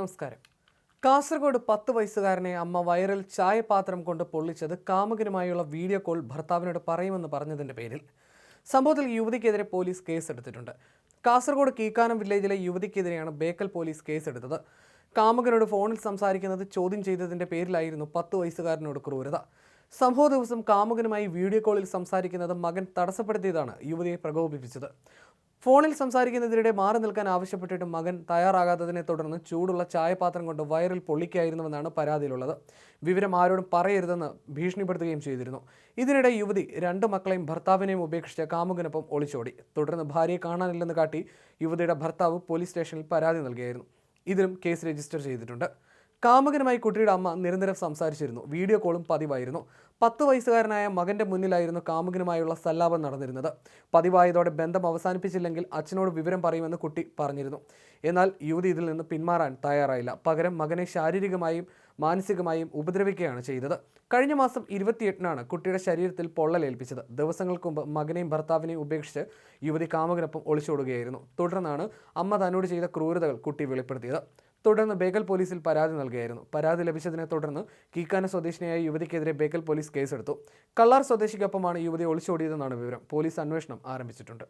നമസ്കാരം. കാസർഗോഡ് പത്ത് വയസ്സുകാരനെ അമ്മ വയറിൽ ചായപാത്രം കൊണ്ട് പൊള്ളിച്ചത് കാമുകനുമായുള്ള വീഡിയോ കോൾ ഭർത്താവിനോട് പറയുമെന്ന് പറഞ്ഞതിന്റെ പേരിൽ. സംഭവത്തിൽ യുവതിക്കെതിരെ പോലീസ് കേസെടുത്തിട്ടുണ്ട്. കാസർഗോഡ് കീക്കാനം വില്ലേജിലെ യുവതിക്കെതിരെയാണ് ബേക്കൽ പോലീസ് കേസെടുത്തത്. കാമുകനോട് ഫോണിൽ സംസാരിക്കുന്നത് ചോദ്യം ചെയ്തതിന്റെ പേരിലായിരുന്നു പത്ത് വയസ്സുകാരനോട് ക്രൂരത. സംഭവ ദിവസം കാമുകനുമായി വീഡിയോ കോളിൽ സംസാരിക്കുന്നത് മകൻ തടസ്സപ്പെടുത്തിയതാണ് യുവതിയെ പ്രകോപിപ്പിച്ചത്. ഫോണിൽ സംസാരിക്കുന്നതിനിടെ മാറി നിൽക്കാൻ ആവശ്യപ്പെട്ടിട്ട് മകൻ തയ്യാറാകാത്തതിനെ തുടർന്ന് ചൂടുള്ള ചായപാത്രം കൊണ്ട് വയറിൽ പൊള്ളിക്കായിരുന്നുവെന്നാണ് പരാതിയിലുള്ളത്. വിവരം ആരോടും പറയരുതെന്ന് ഭീഷണിപ്പെടുത്തുകയും ചെയ്തിരുന്നു. ഇതിനിടെ യുവതി രണ്ട് മക്കളെയും ഭർത്താവിനെയും ഉപേക്ഷിച്ച് കാമുകനൊപ്പം ഒളിച്ചോടി. തുടർന്ന് ഭാര്യയെ കാണാനില്ലെന്ന് കാട്ടി യുവതിയുടെ ഭർത്താവ് പോലീസ് സ്റ്റേഷനിൽ പരാതി നൽകിയായിരുന്നു. ഇതിലും കേസ് രജിസ്റ്റർ ചെയ്തിട്ടുണ്ട്. കാമുകനുമായി കുട്ടിയുടെ അമ്മ നിരന്തരം സംസാരിച്ചിരുന്നു. വീഡിയോ കോളും പതിവായിരുന്നു. പത്ത് വയസ്സുകാരനായ മകന്റെ മുന്നിലായിരുന്നു കാമുകനുമായുള്ള സല്ലാപം നടന്നിരുന്നത്. പതിവായതോടെ ബന്ധം അവസാനിപ്പിച്ചില്ലെങ്കിൽ അച്ഛനോട് വിവരം പറയുമെന്ന് കുട്ടി പറഞ്ഞിരുന്നു. എന്നാൽ യുവതി ഇതിൽ നിന്ന് പിന്മാറാൻ തയ്യാറായില്ല. പകരം മകനെ ശാരീരികമായും മാനസികമായും ഉപദ്രവിക്കുകയാണ് ചെയ്തത്. കഴിഞ്ഞ മാസം ഇരുപത്തിയെട്ടിനാണ് കുട്ടിയുടെ ശരീരത്തിൽ പൊള്ളലേൽപ്പിച്ചത്. ദിവസങ്ങൾക്ക് മുമ്പ് മകനെയും ഭർത്താവിനെയും ഉപേക്ഷിച്ച് യുവതി കാമുകനൊപ്പം ഒളിച്ചോടുകയായിരുന്നു. തുടർന്നാണ് അമ്മ തന്നോട് ചെയ്ത ക്രൂരതകൾ കുട്ടി വെളിപ്പെടുത്തിയത്. തുടർന്ന് ബേക്കൽ പോലീസിൽ പരാതി നൽകുകയായിരുന്നു പരാതി ലഭിച്ചതിനെ തുടർന്ന് കീക്കാന സ്വദേശിനിയായ യുവതിക്കെതിരെ ബേക്കൽ പോലീസ് കേസെടുത്തു. കള്ളാർ സ്വദേശിക്കൊപ്പമാണ് യുവതി ഒളിച്ചോടിയതെന്നാണ് വിവരം. പോലീസ് അന്വേഷണം ആരംഭിച്ചിട്ടുണ്ട്.